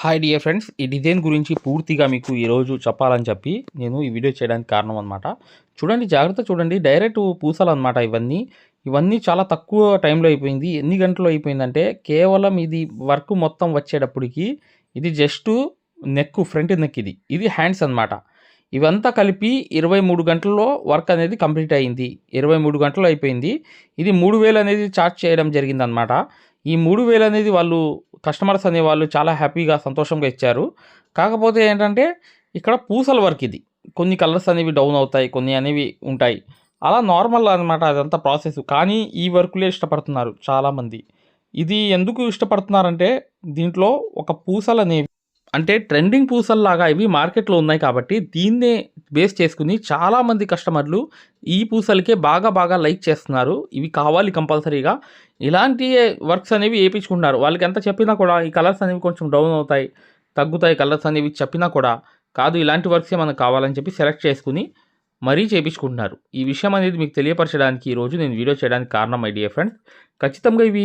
Hi dear friends ఈ design గురించి పూర్తిగా మీకు ఈరోజు చెప్పాలని చెప్పి నేను ఈ వీడియో చేయడానికి కారణం అనమాట చూడండి జాగ్రత్త చూడండి. డైరెక్ట్ పూసలు అనమాట ఇవన్నీ. ఇవన్నీ చాలా తక్కువ టైంలో అయిపోయింది. ఎన్ని గంటలు అయిపోయిందంటే కేవలం ఇది వర్క్ మొత్తం వచ్చేటప్పటికి ఇది జస్ట్ నెక్ ఫ్రంట్ నెక్ ఇది. ఇది హ్యాండ్స్ అన్నమాట. ఇవంతా కలిపి ఇరవై మూడు గంటల్లో వర్క్ అనేది కంప్లీట్ అయింది. ఇరవై మూడు గంటలు అయిపోయింది. ఇది మూడు వేలు అనేది చార్జ్ చేయడం జరిగిందనమాట ఈ మూడు వేలు అనేది వాళ్ళు కస్టమర్స్ అనే వాళ్ళు చాలా హ్యాపీగా సంతోషంగా ఇచ్చారు. కాకపోతే ఏంటంటే ఇక్కడ పూసల వర్క్ ఇది. కొన్ని కలర్స్ అనేవి డౌన్ అవుతాయి కొన్ని అనేవి ఉంటాయి. అలా నార్మల్ అనమాట అదంతా ప్రాసెస్ కానీ ఈ వర్కులే ఇష్టపడుతున్నారు చాలామంది. ఇది ఎందుకు ఇష్టపడుతున్నారంటే దీంట్లో ఒక పూసలు అనేవి అంటే ట్రెండింగ్ పూసల్లాగా ఇవి మార్కెట్లో ఉన్నాయి కాబట్టి దీన్నే బేస్ చేసుకుని చాలామంది కస్టమర్లు ఈ పూసలకే బాగా బాగా లైక్ చేస్తున్నారు. ఇవి కావాలి కంపల్సరీగా. ఇలాంటి వర్క్స్ అనేవి వేయించుకుంటున్నారు వాళ్ళకి ఎంత చెప్పినా కూడా ఈ కలర్స్ అనేవి కొంచెం డౌన్ అవుతాయి తగ్గుతాయి కలర్స్ అనేవి చెప్పినా కూడా కాదు ఇలాంటి వర్క్సే మనకు కావాలని చెప్పి సెలెక్ట్ చేసుకుని మరీ చేయించుకుంటున్నారు ఈ విషయం అనేది మీకు తెలియపరచడానికి ఈరోజు నేను వీడియో చేయడానికి కారణం మై డియర్ ఫ్రెండ్స్ ఖచ్చితంగా ఇవి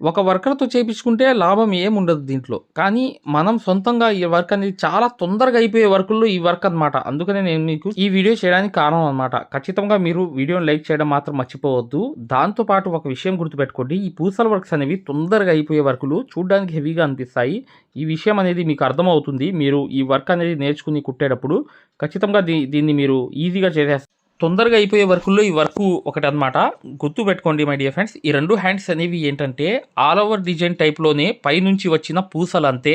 ఒక వర్కర్తో చేయించుకుంటే లాభం ఏముండదు దీంట్లో. కానీ మనం సొంతంగా ఈ వర్క్ అనేది చాలా తొందరగా అయిపోయే వర్కుల్లో ఈ వర్క్ అనమాట అందుకనే నేను మీకు ఈ వీడియో చేయడానికి కారణం అనమాట ఖచ్చితంగా మీరు వీడియోని లైక్ చేయడం మాత్రం మర్చిపోవద్దు. దాంతోపాటు ఒక విషయం గుర్తుపెట్టుకోండి. ఈ పూసల వర్క్స్ అనేవి తొందరగా అయిపోయే వర్కులు చూడడానికి హెవీగా అనిపిస్తాయి. ఈ విషయం అనేది మీకు అర్థమవుతుంది. మీరు ఈ వర్క్ అనేది నేర్చుకుని కుట్టేటప్పుడు ఖచ్చితంగా దీ దీన్ని మీరు ఈజీగా చేసేస్తారు తొందరగా అయిపోయే వర్కుల్లో ఈ వర్క్ ఒకటి అనమాట గుర్తు పెట్టుకోండి మై డియర్ ఫ్రెండ్స్ ఈ రెండు హ్యాండ్స్ అనేవి ఏంటంటే ఆల్ ఓవర్ డిజైన్ టైప్లోనే పైనుంచి వచ్చిన పూసలు అంతే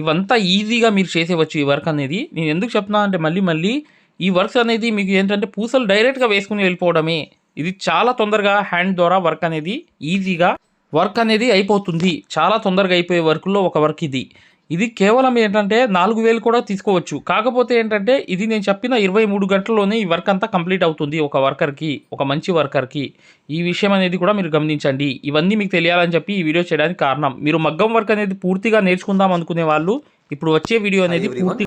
ఇవంతా ఈజీగా మీరు చేసేవచ్చు ఈ వర్క్ అనేది. నేను ఎందుకు చెప్తున్నా అంటే మళ్ళీ మళ్ళీ ఈ వర్క్స్ అనేది మీకు ఏంటంటే పూసలు డైరెక్ట్గా వేసుకుని వెళ్ళిపోవడమే. ఇది చాలా తొందరగా హ్యాండ్ ద్వారా వర్క్ అనేది ఈజీగా వర్క్ అనేది అయిపోతుంది. చాలా తొందరగా అయిపోయే వర్క్లో ఒక వర్క్ ఇది. ఇది కేవలం ఏంటంటే నాలుగు వేలు కూడా తీసుకోవచ్చు. కాకపోతే ఏంటంటే ఇది నేను చెప్పిన ఇరవై మూడు గంటల్లోనే ఈ వర్క్ అంతా కంప్లీట్ అవుతుంది ఒక వర్కర్కి ఒక మంచి వర్కర్కి. ఈ విషయం అనేది కూడా మీరు గమనించండి. ఇవన్నీ మీకు తెలియాలని చెప్పి ఈ వీడియో చేయడానికి కారణం. మీరు మగ్గం వర్క్ అనేది పూర్తిగా నేర్చుకుందాం అనుకునే వాళ్ళు ఇప్పుడు వచ్చే వీడియో అనేది. పూర్తి